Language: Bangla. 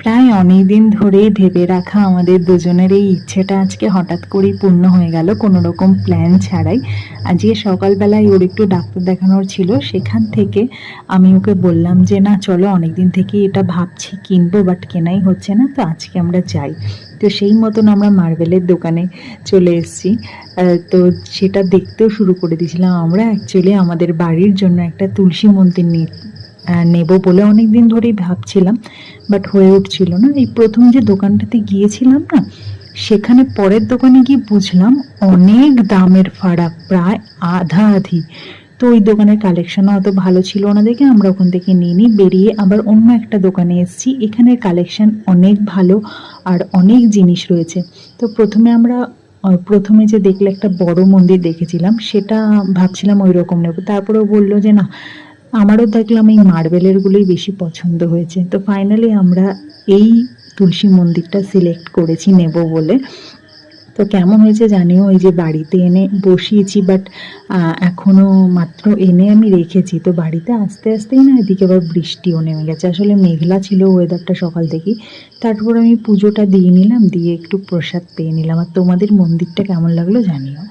প্রায় অনেক দিন ধরেই ভেবে রাখা আমাদের দুজনের এই ইচ্ছেটা আজকে হঠাৎ করেই পূর্ণ হয়ে গেল কোনো রকম প্ল্যান ছাড়াই। আজকে সকালবেলায় ওর একটু ডাক্তার দেখানোর ছিল, সেখান থেকে আমি ওকে বললাম যে, না, চলো অনেক দিন থেকেই এটা ভাবছি, কিনবো বাট কেনাই হচ্ছে না, তো আজকে আমরা যাই। তো সেই মতন আমরা মার্বেলের দোকানে চলে এসেছি। তো সেটা দেখতেও শুরু করে দিয়েছিলাম। আমরা অ্যাকচুয়ালি আমাদের বাড়ির জন্য একটা তুলসী মন্দির নেব বলে অনেক দিন ধরেই ভাবছিলাম বাট হয়ে উঠছিল না। এই প্রথম যে দোকানটাতে গিয়েছিলাম না, সেখানে পরের দোকানে গিয়ে বুঝলাম অনেক দামের ফারাক প্রায় আধা আধি। তো ওই দোকানের কালেকশনও অত ভালো ছিল না দেখে আমরা ওখান থেকে নিয়ে নিই বেরিয়ে আবার অন্য একটা দোকানে এসেছি। এখানের কালেকশন অনেক ভালো আর অনেক জিনিস রয়েছে। তো প্রথমে আমরা প্রথমে যে দেখলে একটা বড় মন্দির দেখেছিলাম, সেটা ভাবছিলাম ওই রকম নেব। তারপরে ও বলল যে না আমারও দেখলাম এই মার্বেলেরগুলোই বেশি পছন্দ হয়েছে। তো ফাইনালি আমরা এই তুলসী মন্দিরটা সিলেক্ট করেছি নেব বলে। তো কেমন হয়েছে জানিও? এই যে বাড়িতে এনে বসিয়েছি বাট এখনও মাত্র এনে আমি রেখেছি। তো বাড়িতে আস্তে আস্তেই না এদিকে আবার বৃষ্টিও নেমে গেছে। আসলে মেঘলা ছিল ওয়েদারটা সকাল থেকেই। তারপর আমি পুজোটা দিয়ে নিলাম, দিয়ে একটু প্রসাদ পেয়ে নিলাম। আর তোমাদের মন্দিরটা কেমন লাগল জানিও?